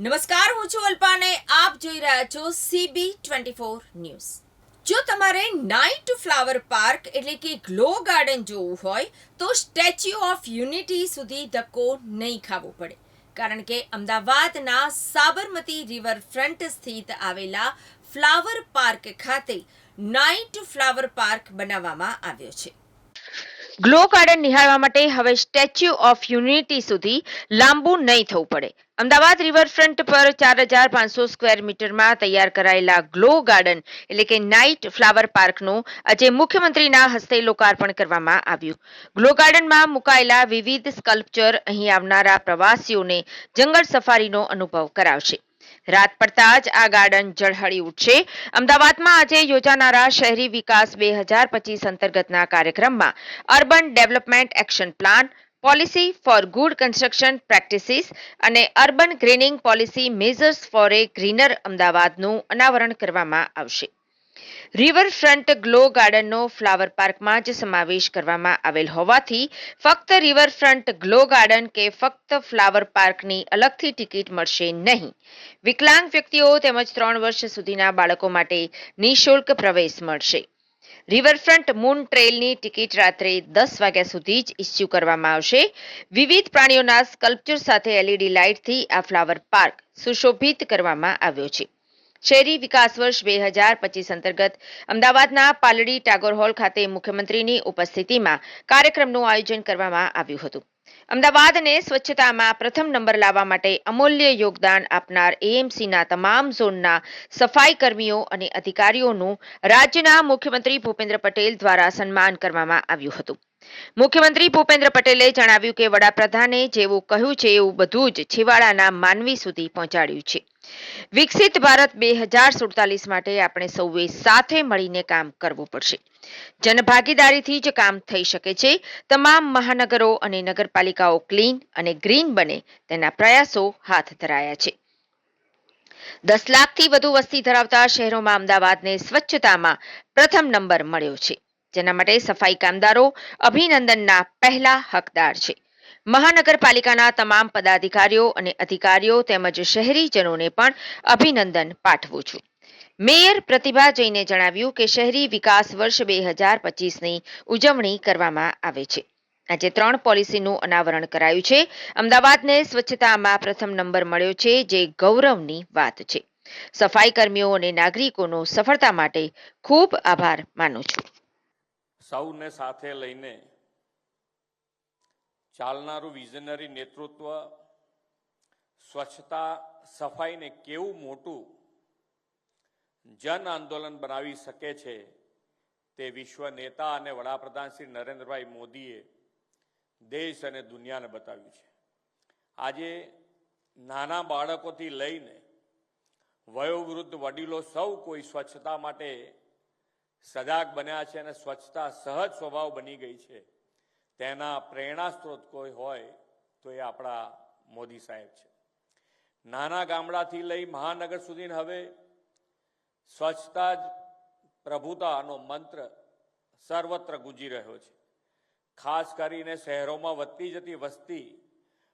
નમસ્કાર, હું છું અલ્પાને. આપ જોઈ રહ્યા છો સીબી ટ્વેન્ટી ફોર ન્યૂઝ. જો તમારે નાઇટ ફ્લાવર પાર્ક એટલે કે ગ્લો ગાર્ડન જોવું હોય, તો સ્ટેચ્યુ ઓફ યુનિટી સુધી ધક્કો નહીં ખાવો પડે. કારણ કે અમદાવાદના સાબરમતી રિવરફ્રન્ટ સ્થિત આવેલા ફ્લાવર પાર્ક ખાતે નાઇટ ફ્લાવર પાર્ક બનાવવામાં આવ્યો છે. ગ્લો ગાર્ડન નિહાળવા માટે હવે સ્ટેચ્યુ ઓફ યુનિટી સુધી લાંબુ નહીં થવું પડે. અમદાવાદ રિવરફ્રન્ટ પર ચાર હજાર પાંચસો સ્ક્વેર મીટરમાં તૈયાર કરાયેલા ગ્લો ગાર્ડન એટલે કે નાઇટ ફ્લાવર પાર્કનું આજે મુખ્યમંત્રીના હસ્તે લોકાર્પણ કરવામાં આવ્યું. ગ્લો ગાર્ડનમાં મુકાયેલા વિવિધ સ્કલ્પચર અહીં આવનારા પ્રવાસીઓને જંગલ સફારીનો અનુભવ કરાવશે. રાત પડતા જ આ ગાર્ડન ઝળહળી ઉઠશે. અમદાવાદમાં આજે યોજાનારા શહેરી વિકાસ બે હજાર પચીસ અંતર્ગતના કાર્યક્રમમાં urban development action plan, policy for good construction practices અને urban greening policy measures for a greener અમદાવાદનું અનાવરણ કરવામાં આવશે. રિવરફ્રન્ટ ગ્લો ગાર્ડનનો ફ્લાવર પાર્કમાં જ સમાવેશ કરવામાં આવેલ હોવાથી ફક્ત રિવરફ્રન્ટ ગ્લો ગાર્ડન કે ફક્ત ફ્લાવર પાર્કની અલગથી ટિકિટ મળશે નહીં. વિકલાંગ વ્યક્તિઓ તેમજ ત્રણ વર્ષ સુધીના બાળકો માટે નિઃશુલ્ક પ્રવેશ મળશે. રિવરફ્રન્ટ મૂન ટ્રેલની ટિકિટ રાત્રે દસ વાગ્યા સુધી જ ઇસ્યુ કરવામાં આવશે. વિવિધ પ્રાણીઓના સ્કલ્પચર સાથે એલઈડી લાઇટથી આ ફ્લાવર પાર્ક સુશોભિત કરવામાં આવ્યો છે. શહેરી વિકાસ વર્ષ બે હજાર પચીસ અંતર્ગત અમદાવાદના પાલડી ટાગોર હોલ ખાતે મુખ્યમંત્રીની ઉપસ્થિતિમાં કાર્યક્રમનું આયોજન કરવામાં આવ્યું હતું. અમદાવાદને સ્વચ્છતામાં પ્રથમ નંબર લાવવા માટે અમૂલ્ય યોગદાન આપનાર એએમસીના તમામ ઝોનના સફાઈ કર્મીઓ અને અધિકારીઓનું રાજ્યના મુખ્યમંત્રી ભૂપેન્દ્ર પટેલ દ્વારા સન્માન કરવામાં આવ્યું હતું. મુખ્યમંત્રી ભૂપેન્દ્ર પટેલે જણાવ્યું કે વડાપ્રધાને જેવું કહ્યું છે એવું બધું જ છેવાડાના માનવી સુધી પહોંચાડ્યું છે. વિકસિત ભારત બે હજાર સુડતાલીસ માટે આપણે સૌએ સાથે મળીને કામ કરવું પડશે. જનભાગીદારીથી જ કામ થઈ શકે છે. તમામ મહાનગરો અને નગરપાલિકાઓ ક્લીન અને ગ્રીન બને તેના પ્રયાસો હાથ ધરાયા છે. દસ લાખથી વધુ વસ્તી ધરાવતા શહેરોમાં અમદાવાદને સ્વચ્છતામાં પ્રથમ નંબર મળ્યો છે. જેના માટે સફાઈ કામદારો અભિનંદનના પહેલા હકદાર છે. મહાનગરપાલિકાના તમામ પદાધિકારીઓ અને અધિકારીઓ તેમજ શહેરીજનોને પણ અભિનંદન પાઠવું છું. મેયર પ્રતિભા જૈને જણાવ્યું કે શહેરી વિકાસ વર્ષ બે હજાર પચીસની ઉજવણી કરવામાં આવે છે. આજે ત્રણ પોલિસીનું અનાવરણ કરાયું છે. અમદાવાદને સ્વચ્છતામાં પ્રથમ નંબર મળ્યો છે, જે ગૌરવની વાત છે. સફાઈ કર્મીઓ અને નાગરિકોનો સફળતા માટે ખૂબ આભાર માનું છું. સૌને સાથે લઈને ચાલનારું વિઝનરી નેતૃત્વ, સ્વચ્છતા, સફાઈને કેવું મોટું જન આંદોલન બનાવી શકે છે તે વિશ્વ નેતા અને વડાપ્રધાન શ્રી નરેન્દ્રભાઈ મોદીએ દેશ અને દુનિયાને બતાવ્યું છે. આજે નાના બાળકોથી લઈને વયોવૃદ્ધ વડીલો સૌ કોઈ સ્વચ્છતા માટે સજાગ બન્યા છે અને સ્વચ્છતા સહજ સ્વભાવ બની ગઈ છે. તેના પ્રેરણા સ્ત્રોત કોઈ હોય તો એ આપણા મોદી સાહેબ છે. નાના ગામડાથી લઈ મહાનગર સુધી હવે સ્વચ્છતા જ પ્રભુતાનો મંત્ર સર્વત્ર ગુંજી રહ્યો છે. ખાસ કરીને શહેરોમાં વધતી જતી વસ્તી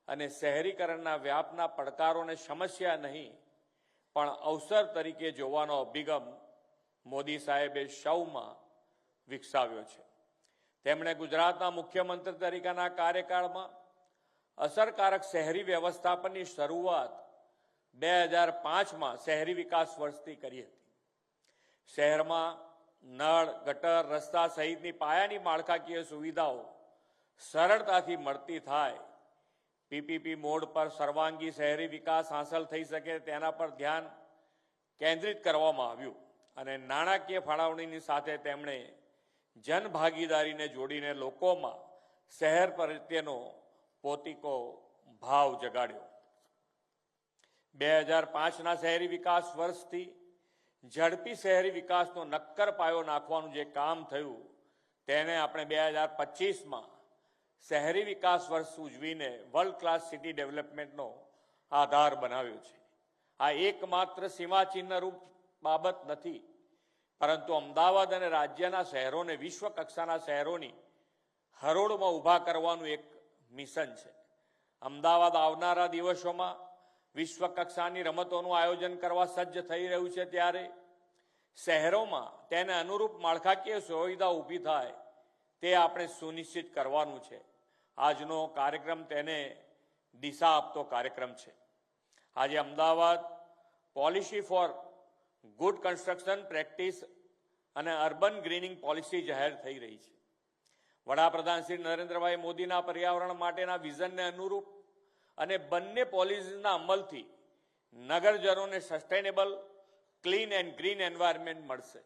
અને શહેરીકરણના વ્યાપના પડકારોને સમસ્યા નહીં, પણ અવસર તરીકે જોવાનો અભિગમ મોદી સાહેબે સૌમાં વિકસાવ્યો છે. તેમણે ગુજરાતના મુખ્યમંત્રી તરીકેના કાર્યકાળમાં અસરકારક શહેરી વ્યવસ્થાપનની શરૂઆત બે હજાર પાંચમાં શહેરી વિકાસ વર્ષથી કરી હતી. શહેરમાં નળ, ગટર, રસ્તા સહિતની પાયાની માળખાકીય સુવિધાઓ સરળતાથી મળતી થાય. પીપીપી મોડ પર સર્વાંગી શહેરી વિકાસ હાંસલ થઈ શકે તેના પર ધ્યાન કેન્દ્રિત કરવામાં આવ્યું અને નાણાકીય ફાળવણીની સાથે તેમણે જનભાગીદારીને જોડીને લોકોમાં શહેર પ્રત્યેનો પોતિકો ભાવ જગાડ્યો. બે હજાર પાંચના શહેરી વિકાસ વર્ષથી ઝડપી શહેરી વિકાસનો નક્કર પાયો નાખવાનું જે કામ થયું, તેને આપણે બે હજાર પચીસમાં શહેરી વિકાસ વર્ષ ઉજવીને વર્લ્ડ ક્લાસ સિટી ડેવલપમેન્ટનો આધાર બનાવ્યો છે. આ એકમાત્ર સીમાચિહ્ન રૂપ બાબત નથી. પરંતુ અમદાવાદ અને રાજ્યના શહેરોને વિશ્વ કક્ષાના શહેરોની હરોળમાં ઊભા કરવાનું એક મિશન છે. અમદાવાદ આવનારા દિવસોમાં વિશ્વ કક્ષાની રમતોનું આયોજન કરવા સજ્જ થઈ રહ્યું છે ત્યારે શહેરોમાં તેને અનુરૂપ માળખાકીય સુવિધા ઊભી થાય તે આપણે સુનિશ્ચિત કરવાનું છે. આજનો કાર્યક્રમ તેને દિશા આપતો કાર્યક્રમ છે. આજે Ahmedabad policy for good construction practice અને અર્બન ગ્રીનિંગ પોલિસી જાહેર થઈ રહી છે. વડાપ્રધાન શ્રી નરેન્દ્રભાઈ મોદીના પર્યાવરણ માટેના વિઝનને અનુરૂપ અને બંને પોલિસીના અમલથી નગરજનોને sustainable, clean and green environment મળશે.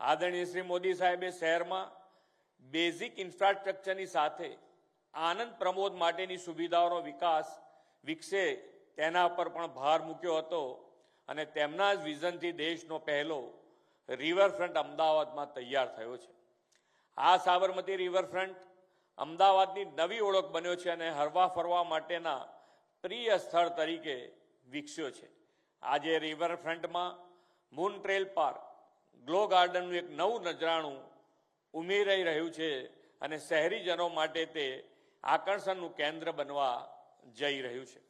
આદરણીય શ્રી મોદી સાહેબે શહેરમાં બેઝિક ઇન્ફ્રાસ્ટ્રક્ચરની સાથે આનંદ પ્રમોદ માટેની સુવિધાઓનો વિકાસ વિકસે તેના પર પણ ભાર મૂક્યો હતો. અને તેમના જ વિઝનથી દેશનો પહેલો રિવરફ્રન્ટ અમદાવાદમાં તૈયાર થયો છે. આ સાબરમતી રિવરફ્રન્ટ અમદાવાદની નવી ઓળખ બન્યો છે અને હરવા ફરવા માટેના પ્રિય સ્થળ તરીકે વિકસ્યો છે. આજે રિવરફ્રન્ટમાં મૂન ટ્રેલ પાર્ક, ગ્લો ગાર્ડનનું એક નવું નજરાણું ઉમેરાઈ રહ્યું છે અને શહેરીજનો માટે તે આકર્ષણનું કેન્દ્ર બનવા જઈ રહ્યું છે.